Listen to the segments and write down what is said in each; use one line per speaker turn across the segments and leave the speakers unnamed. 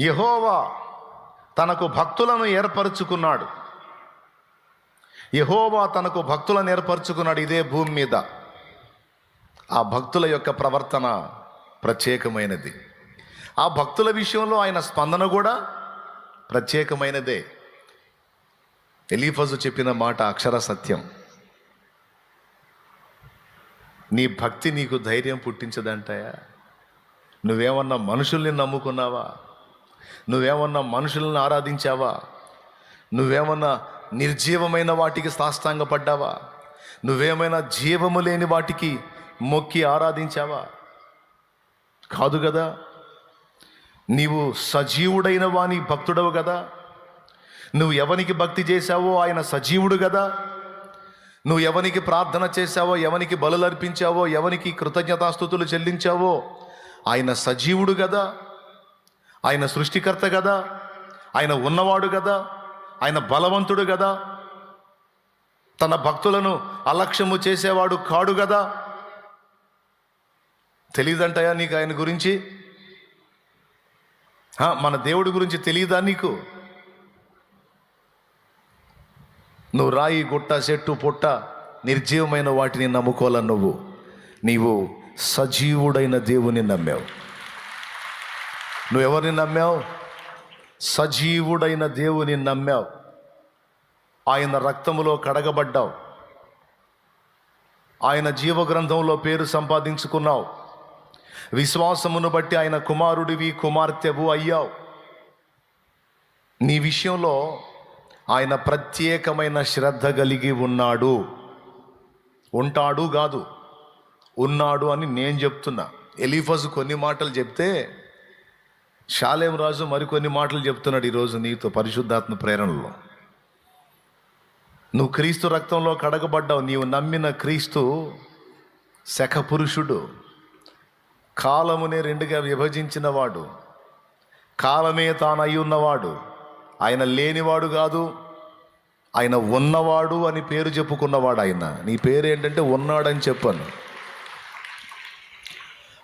యహోవా తనకు భక్తులను ఏర్పరచుకున్నాడు. యహోవా తనకు భక్తులను ఏర్పరచుకున్నాడు ఇదే భూమి మీద. ఆ భక్తుల యొక్క ప్రవర్తన ప్రత్యేకమైనది. ఆ భక్తుల విషయంలో ఆయన స్పందన కూడా ప్రత్యేకమైనదే. ఎలీఫజు చెప్పిన మాట అక్షర సత్యం. నీ భక్తి నీకు ధైర్యం పుట్టించదంటాయా? నువ్వేమన్నా మనుషుల్ని నమ్ముకున్నావా? నువ్వేమన్నా మనుషులను ఆరాధించావా? నువ్వేమన్నా నిర్జీవమైన వాటికి సాష్టాంగపడ్డావా? నువ్వేమైనా జీవము లేని వాటికి మొక్కి ఆరాధించావా? కాదు కదా? నీవు సజీవుడైన వాని భక్తుడవు కదా? నువ్వు ఎవనికి భక్తి చేశావో ఆయన సజీవుడు కదా? నువ్వు ఎవనికి ప్రార్థన చేశావో ఎవనికి బలులర్పించావో ఎవనికి కృతజ్ఞతాస్థుతులు చెల్లించావో ఆయన సజీవుడు కదా? ఆయన సృష్టికర్త కదా ఆయన ఉన్నవాడు కదా ఆయన బలవంతుడు కదా తన భక్తులను అలక్ష్యము చేసేవాడు కాడు కదా తెలియదంటాయా నీకు ఆయన గురించి? మన దేవుడి గురించి తెలియదా నీకు? నువ్వు రాయి గుట్ట చెట్టు పుట్ట నిర్జీవమైన వాటిని నమ్ముకోవాల నువ్వు నీవు సజీవుడైన దేవుని నమ్మావు. నువ్వు ఎవరిని నమ్మావు? సజీవుడైన దేవుని నమ్మావు. ఆయన రక్తములో కడగబడ్డావు. ఆయన జీవగ్రంథంలో పేరు సంపాదించుకున్నావు. విశ్వాసమును బట్టి ఆయన కుమారుడివి కుమార్తెవు అయ్యావు. నీ విషయంలో ఆయన ప్రత్యేకమైన శ్రద్ధ కలిగి ఉన్నాడు. ఉంటాడు కాదు ఉన్నాడు అని నేను చెప్తున్నా. ఎలిఫస్ కొన్ని మాటలు చెప్తే షాలేం రాజు మరికొన్ని మాటలు చెప్తున్నాడు ఈరోజు నీతో పరిశుద్ధాత్మ ప్రేరణలో. నువ్వు క్రీస్తు రక్తంలో కడగబడ్డావు నీవు నమ్మిన క్రీస్తు శఖ పురుషుడు కాలమునే రెండుగా విభజించిన వాడు కాలమే తానయి ఉన్నవాడు ఆయన లేనివాడు కాదు ఆయన ఉన్నవాడు అని పేరు చెప్పుకున్నవాడు ఆయన. నీ పేరు ఏంటంటే ఉన్నాడని చెప్పాను.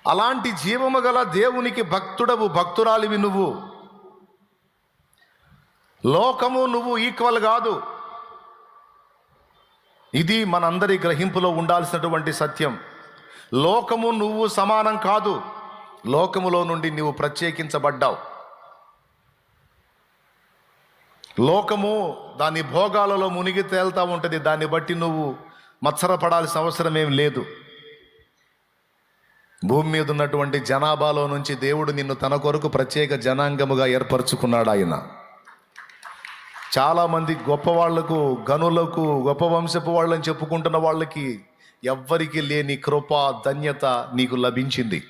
అలాంటి జీవము గల దేవునికి భక్తుడవు భక్తురాలివి నువ్వు. లోకము నువ్వు ఈక్వల్ కాదు. ఇది మనందరి గ్రహింపులో ఉండాల్సినటువంటి సత్యం. లోకము నువ్వు సమానం కాదు. లోకములో నుండి నువ్వు ప్రత్యేకించబడ్డావు. లోకము దాని భోగాలలో మునిగి తేలుతా ఉంటుంది. దాన్ని బట్టి నువ్వు మత్సరపడాల్సిన అవసరం ఏం లేదు. భూమి మీద ఉన్నటువంటి జనాభాలో నుంచి దేవుడు నిన్ను తన కొరకు ప్రత్యేక జనాంగముగా ఏర్పరచుకున్నాడు ఆయన. చాలామంది గొప్ప వాళ్ళకు గనులకు గొప్ప వంశపు వాళ్ళని చెప్పుకుంటున్న వాళ్ళకి ఎవ్వరికి లేని కృప ధన్యత నీకు లభించింది.